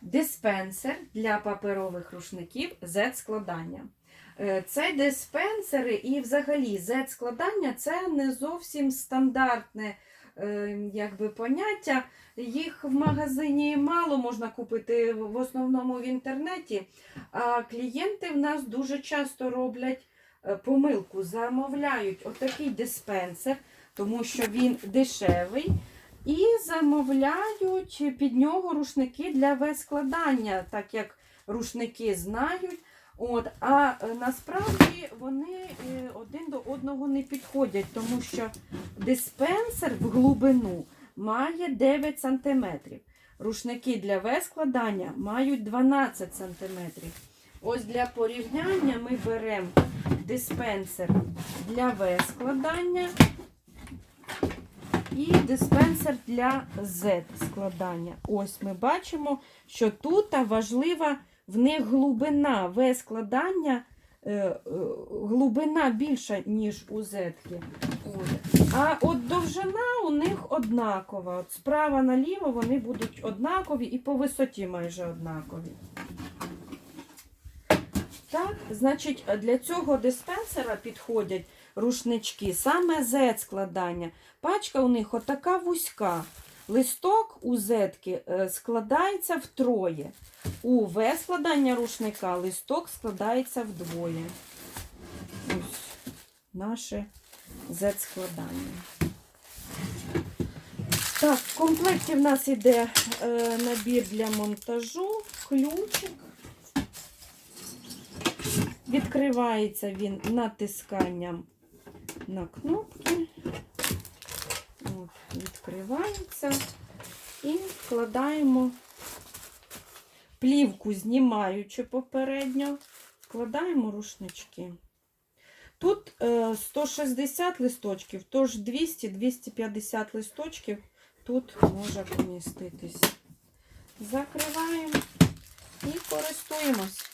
диспенсер для паперових рушників Z-складання. Е, Це диспенсери і взагалі Z-складання це не зовсім стандартне е, якби, поняття. Їх в магазині мало можна купити в основному в інтернеті. А клієнти в нас дуже часто роблять е, помилку, замовляють отакий диспенсер, тому що він дешевий. І замовляють під нього рушники для вескладання, так як рушники знають. От, а е, насправді вони е, один до одного не підходять, тому що диспенсер в глибину має 9 см. Рушники для вескладання мають 12 см. Ось для порівняння ми беремо диспенсер для вескладання і диспенсер для Z-складання. Ось ми бачимо, що тут важлива в них глибина В-складання, е, е, глибина більша, ніж у Z. А от довжина у них однакова. От справа наліво вони будуть однакові і по висоті майже однакові. Так, значить, для цього диспенсера підходять рушнички, саме Z-складання. Пачка у них отака вузька. Листок у зетки е, складається втроє. У В складання рушника листок складається вдвоє. Ось наше Z-складання. Так, в комплекті в нас йде е, набір для монтажу, ключик. Відкривається він натисканням на кнопки. От, відкривається і вкладаємо плівку, знімаючи попередньо, вкладаємо рушнички. Тут е, 160 листочків, тож 200-250 листочків тут може поміститись. Закриваємо і користуємось.